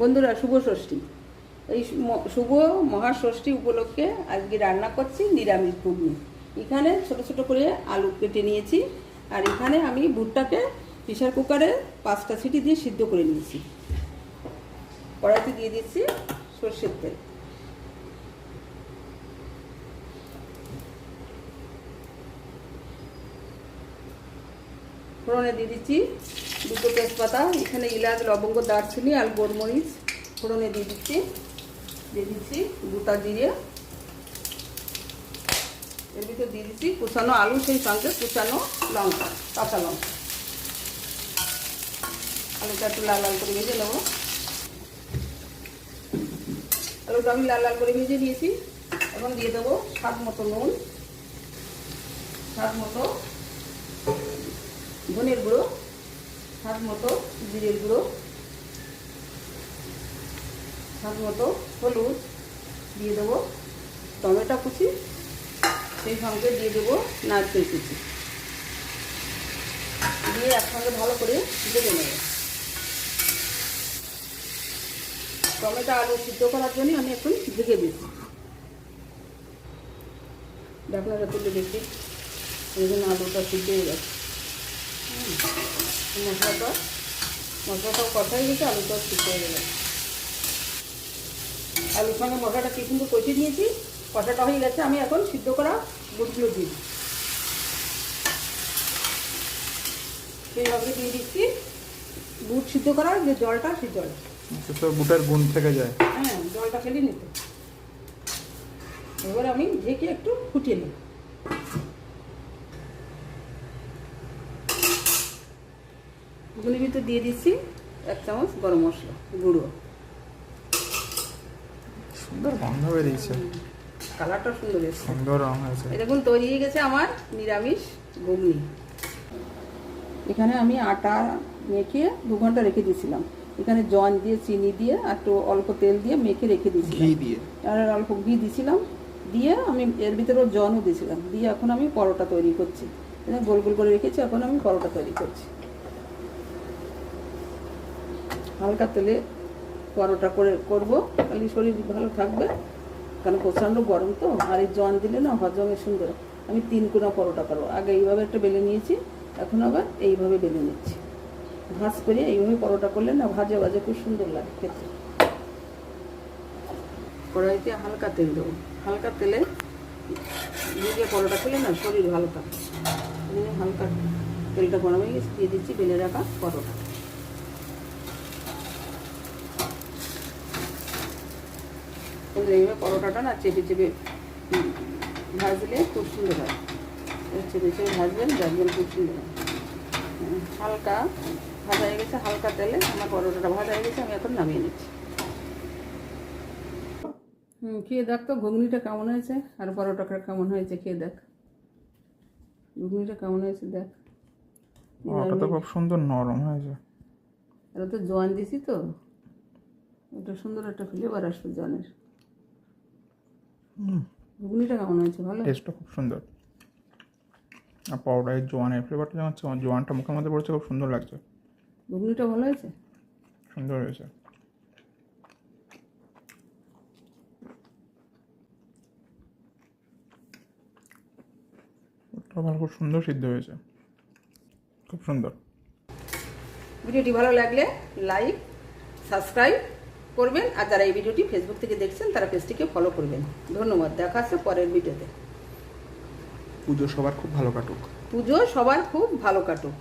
বন্ধুরা, শুভ ষষ্ঠী। এই শুভ মহাষষ্ঠী উপলক্ষে আজকে রান্না করছি নিরামিষ ঘুগনি। এখানে ছোট ছোট করে আলু কেটে নিয়েছি, আর এখানে আমি ভুট্টাকে প্রেশার কুকারে পাঁচটা সিটি দিয়ে সিদ্ধ করে নিয়েছি। কড়াইতে দিয়ে দিচ্ছি সর্ষের তেল। ফোড়নে দিয়ে দিচ্ছি দুটো তেজপাতা, এখানে ইলাচ, লবঙ্গ, দারচিনি আর গোলমরিচ ফোড়নে দিয়ে দিচ্ছি। দিয়ে দিচ্ছি গোটা জিরে। এর ভিতরে দিয়ে দিচ্ছি কুচানো আলু, সেই সঙ্গে কুচানো লঙ্কা, কাঁচা লঙ্কা। আলুটা একটু লাল লাল করে ভেজে নেব। আলুটা আমি লাল লাল করে ভেজে দিয়েছি এখন দিয়ে দেবো স্বাদ মতো নুন। স্বাদ মতো ধনের গুঁড়ো, স্বাদ মতো জিরের গুঁড়ো, স্বাদ মতো হলুদ দিয়ে দেবো, টমেটো কুচি, সেই সঙ্গে দিয়ে দেবো নারকেল কুচি। দিয়ে একসঙ্গে ভালো করে ভেজে নেব। টমেটো আলু সিদ্ধ করার জন্য আমি এখন ঢেকে দিচ্ছি ঢাকনাটা তুলে দেখি, এই জন্য আলুটা সিদ্ধ হয়ে গেছে। মশলাটা? মশলাটাও কথা হয়ে গেছে আলুটাও সিদ্ধ হয়ে গেছে আলুর সঙ্গে মশলাটা কি সুন্দর কষে নিয়েছি কষাটা হয়ে গেছে আমি এখন সিদ্ধ করা বুটগুলো দিই সেই সঙ্গে দিয়ে দিচ্ছি বুট সিদ্ধ করার যে জলটা সেই জল। এতে তো বুটের গুণ থেকে যায়। হ্যাঁ জলটা ফেলে নিতে। এবার আমি ঢেকে একটু ফুটিয়ে নিই ভিতর দিয়ে দিচ্ছি এক চামচ গরম মশলা গুঁড়ো। সুন্দর গন্ধ বেরিয়েছে। কালারটা সুন্দর এসছে। সুন্দর রং হয়েছে। এই দেখুন তৈরি হয়ে গেছে আমার নিরামিষ ঘুগনি। এখানে আমি আটা মেখে দু ঘণ্টা রেখে দিয়েছিলাম। এখানে জন দিয়ে চিনি দিয়ে আর একটু অল্প তেল দিয়ে মেখে রেখে দিয়েছিলাম। ঘি দিয়ে? আর অল্প ঘি দিয়েছিলাম। দিয়ে আমি এর ভিতরে ওর জনও দিয়েছিলাম। দিয়ে এখন আমি পরোটা তৈরি করছি। গোল গোল করে রেখেছি এখন আমি পরোটা তৈরি করছি। হালকা তেলে পরোটা করে করব। খালি শরীর ভালো থাকবে। কারণ প্রচণ্ড গরম তো, আর এই জন দিলে না হজমে সুন্দর। আমি তিন কোনা পরোটা করব। আগে এইভাবে একটা বেলে নিয়েছি, এখন আবার এইভাবে বেলে নিচ্ছি। ভাঁজ করে এইভাবে পরোটা করলে না ভাজে ভাজে খুব সুন্দর লাগে খেতে। কড়াইতে হালকা তেল দেবো। হালকা তেলে দিয়ে পরোটা খেলে না শরীর ভালো থাকে হালকা তেলটা গরম হয়ে গেছে, দিয়ে দিচ্ছি বেলে রাখা পরোটা। কিন্তু এইভাবে পরোটাটা না চেপে চেপে ভাজলে খুব সুন্দর হয়। চেপে চেপে ভাজবেন দেখবেন খুব সুন্দর হয়। হালকা ভাজা হয়ে গেছে হালকা তেলে আমার পরোটাটা ভাজা হয়ে গেছে আমি এখন নামিয়ে নিচ্ছি। হুম খেয়ে দেখ তো ঘুগনিটা কেমন হয়েছে আর পরোটাটা কেমন হয়েছে খেয়ে দেখ। ঘুগনিটা কেমন হয়েছে দেখ। ওটা তো খুব সুন্দর নরম হয়েছে। এটা তো জোয়ান দিছি তো। এটা সুন্দর একটা ফ্লেভার আসবে জনের হুম ঘুগনিটা কেমন হয়েছে ভালো। টেস্টটা খুব সুন্দর। আর পাউডার জোয়ানের ফ্লেভারটা যেমন হচ্ছে, জোয়ানটা মুখের মধ্যে পড়ছে খুব সুন্দর লাগছে। ঘুগনিটা ভালো হয়েছে? সুন্দর হয়েছে। ভালো খুব সুন্দর সিদ্ধ হয়েছে। খুব সুন্দর। ভিডিওটি ভালো লাগলে লাইক সাবস্ক্রাইব করবেন আর যারা এই ভিডিওটি ফেসবুক থেকে দেখছেন তারা পেজটিকে ফলো করবেন। ধন্যবাদ। দেখা আসছে পরের ভিডিওতে। পুজো সবার খুব ভালো কাটুক। পুজো সবার খুব ভালো কাটুক।